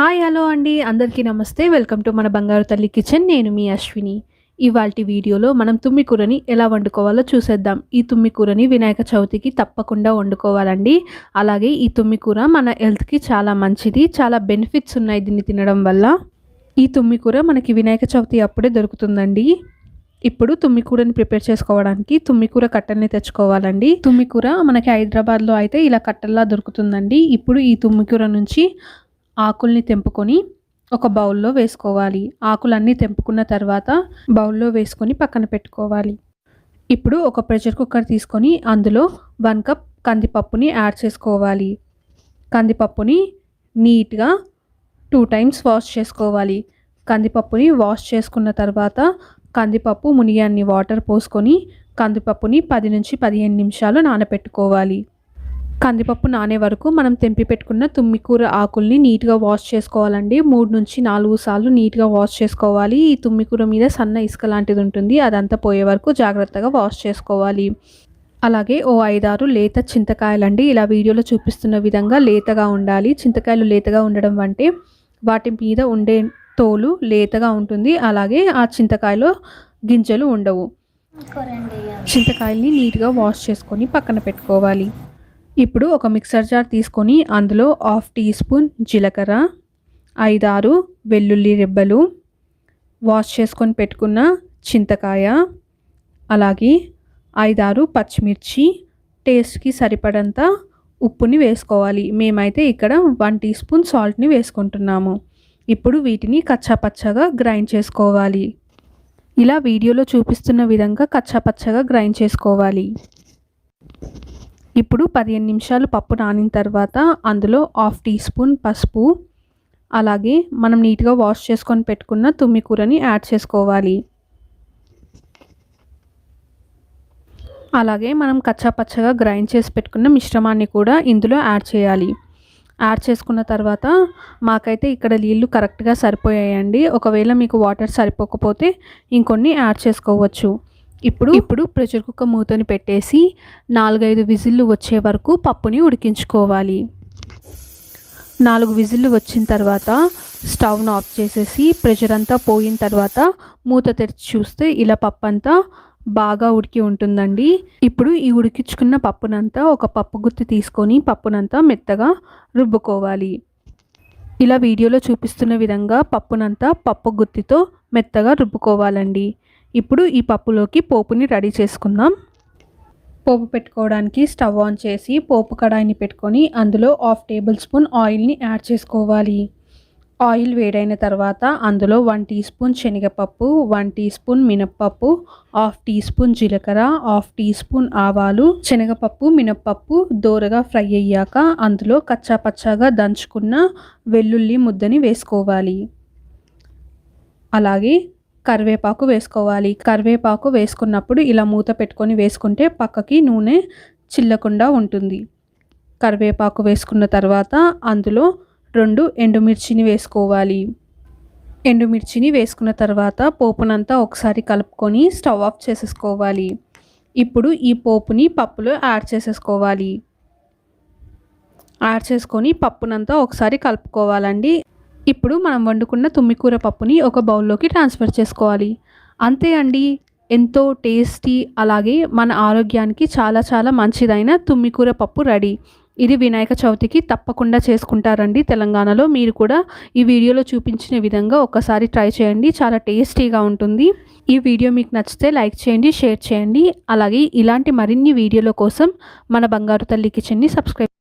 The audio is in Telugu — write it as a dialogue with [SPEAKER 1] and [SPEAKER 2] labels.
[SPEAKER 1] హాయ్ హలో అండి. అందరికీ నమస్తే. వెల్కమ్ టు మన బంగారు తల్లి కిచెన్. నేను మీ అశ్విని. ఇవాల్టి వీడియోలో మనం తుమ్మి కూరని ఎలా వండుకోవాలో చూసేద్దాం. ఈ తుమ్మి కూరని వినాయక చవితికి తప్పకుండా వండుకోవాలండి. అలాగే ఈ తుమ్మి కూర మన హెల్త్కి చాలా మంచిది. చాలా బెనిఫిట్స్ ఉన్నాయి దీన్ని తినడం వల్ల. ఈ తుమ్మి కూర మనకి వినాయక చవితి అప్పుడే దొరుకుతుందండి. ఇప్పుడు తుమ్మి కూరని ప్రిపేర్ చేసుకోవడానికి తుమ్మి కూర కట్టల్ని తెచ్చుకోవాలండి. తుమ్మి కూర మనకి హైదరాబాద్లో అయితే ఇలా కట్టల్లా దొరుకుతుందండి. ఇప్పుడు ఈ తుమ్మి కూర నుంచి ఆకుల్ని తెంపుకొని ఒక బౌల్లో వేసుకోవాలి. ఆకులన్నీ తెంపుకున్న తర్వాత బౌల్లో వేసుకొని పక్కన పెట్టుకోవాలి. ఇప్పుడు ఒక ప్రెషర్ కుక్కర్ తీసుకొని అందులో వన్ కప్ కందిపప్పుని యాడ్ చేసుకోవాలి. కందిపప్పుని నీట్గా టూ టైమ్స్ వాష్ చేసుకోవాలి. కందిపప్పుని వాష్ చేసుకున్న తర్వాత కందిపప్పు మునియాన్ని వాటర్ పోసుకొని కందిపప్పుని పది నుంచి పదిహేను నిమిషాలు నానబెట్టుకోవాలి కందిపప్పు నానే వరకు మనం తెంపి పెట్టుకున్న తుమ్మికూర ఆకుల్ని నీట్గా వాష్ చేసుకోవాలండి. మూడు నుంచి నాలుగు సార్లు నీట్గా వాష్ చేసుకోవాలి. ఈ తుమ్మికూర మీద సన్న ఇసుక లాంటిది ఉంటుంది. అదంతా పోయే వరకు జాగ్రత్తగా వాష్ చేసుకోవాలి. అలాగే ఓ ఐదారు లేత చింతకాయలండి. ఇలా వీడియోలో చూపిస్తున్న విధంగా లేతగా ఉండాలి. చింతకాయలు లేతగా ఉండడం అంటే వాటి మీద ఉండే తోలు లేతగా ఉంటుంది. అలాగే ఆ చింతకాయలో గింజలు ఉండవు. చింతకాయల్ని నీట్గా వాష్ చేసుకొని పక్కన పెట్టుకోవాలి. ఇప్పుడు ఒక మిక్సర్ జార్ తీసుకొని అందులో హాఫ్ టీ స్పూన్ జీలకర్ర ఐదారు వెల్లుల్లి రెబ్బలు వాష్ చేసుకొని పెట్టుకున్న చింతకాయ అలాగే ఐదారు పచ్చిమిర్చి టేస్ట్కి సరిపడంత ఉప్పుని వేసుకోవాలి. మేమైతే ఇక్కడ వన్ టీ స్పూన్ సాల్ట్ని వేసుకుంటున్నాము. ఇప్పుడు వీటిని కచ్చాపచ్చగా గ్రైండ్ చేసుకోవాలి. ఇలా వీడియోలో చూపిస్తున్న విధంగా కచ్చాపచ్చగా గ్రైండ్ చేసుకోవాలి. ఇప్పుడు పదిహేను నిమిషాలు పప్పు నానిన తర్వాత అందులో హాఫ్ టీ స్పూన్ పసుపు అలాగే మనం నీట్గా వాష్ చేసుకొని పెట్టుకున్న తుమ్మి కూరని యాడ్ చేసుకోవాలి. అలాగే మనం కచ్చాపచ్చగా గ్రైండ్ చేసి పెట్టుకున్న మిశ్రమాన్ని కూడా ఇందులో యాడ్ చేయాలి. యాడ్ చేసుకున్న తర్వాత మాకైతే ఇక్కడ నీళ్ళు కరెక్ట్గా సరిపోయాయండి. ఒకవేళ మీకు వాటర్ సరిపోకపోతే ఇంకొన్ని యాడ్ చేసుకోవచ్చు. ఇప్పుడు ఇప్పుడు ప్రెషర్ కుక్కర్ మూతని పెట్టేసి నాలుగైదు విజిల్లు వచ్చే వరకు పప్పుని ఉడికించుకోవాలి. నాలుగు విజిల్లు వచ్చిన తర్వాత స్టవ్ను ఆఫ్ చేసేసి ప్రెషర్ అంతా పోయిన తర్వాత మూత తెరిచి చూస్తే ఇలా పప్పు అంతా బాగా ఉడికి ఉంటుందండి. ఇప్పుడు ఈ ఉడికించుకున్న పప్పునంతా ఒక పప్పు గుత్తి తీసుకొని పప్పునంతా మెత్తగా రుబ్బుకోవాలి. ఇలా వీడియోలో చూపిస్తున్న విధంగా పప్పునంతా పప్పు గుత్తితో మెత్తగా రుబ్బుకోవాలండి. ఇప్పుడు ఈ పప్పులోకి పోపుని రెడీ చేసుకుందాం. పోపు పెట్టుకోవడానికి స్టవ్ ఆన్ చేసి పోపు కడాయిని పెట్టుకొని అందులో హాఫ్ టేబుల్ స్పూన్ ఆయిల్ని యాడ్ చేసుకోవాలి. ఆయిల్ వేడైన తర్వాత అందులో వన్ టీ స్పూన్ శనగపప్పు వన్ టీ స్పూన్ మినప్పప్పు హాఫ్ టీ స్పూన్ జీలకర్ర హాఫ్ టీ స్పూన్ ఆవాలు శనగపప్పు మినప్పప్పు దోరగా ఫ్రై అయ్యాక అందులో కచ్చాపచ్చాగా దంచుకున్న వెల్లుల్లి ముద్దని వేసుకోవాలి. అలాగే కరివేపాకు వేసుకోవాలి. కరివేపాకు వేసుకున్నప్పుడు ఇలా మూత పెట్టుకొని వేసుకుంటే పక్కకి నూనె చిల్లకుండా ఉంటుంది. కరివేపాకు వేసుకున్న తర్వాత అందులో రెండు ఎండుమిర్చిని వేసుకోవాలి. ఎండుమిర్చిని వేసుకున్న తర్వాత పోపునంతా ఒకసారి కలుపుకొని స్టవ్ ఆఫ్ చేసేసుకోవాలి. ఇప్పుడు ఈ పోపుని పప్పులో యాడ్ చేసేసుకోవాలి. యాడ్ చేసుకొని పప్పునంతా ఒకసారి కలుపుకోవాలండి. ఇప్పుడు మనం వండుకున్న తుమ్మికూర పప్పుని ఒక బౌల్లోకి ట్రాన్స్ఫర్ చేసుకోవాలి. అంతే అండి. ఎంతో టేస్టీ అలాగే మన ఆరోగ్యానికి చాలా చాలా మంచిదైన తుమ్మికూర పప్పు రెడీ. ఇది వినాయక చవితికి తప్పకుండా చేసుకుంటారండి తెలంగాణలో. మీరు కూడా ఈ వీడియోలో చూపించిన విధంగా ఒకసారి ట్రై చేయండి. చాలా టేస్టీగా ఉంటుంది. ఈ వీడియో మీకు నచ్చితే లైక్ చేయండి షేర్ చేయండి. అలాగే ఇలాంటి మరిన్ని వీడియోల కోసం మన బంగారు తల్లి కిచెన్ని సబ్స్క్రైబ్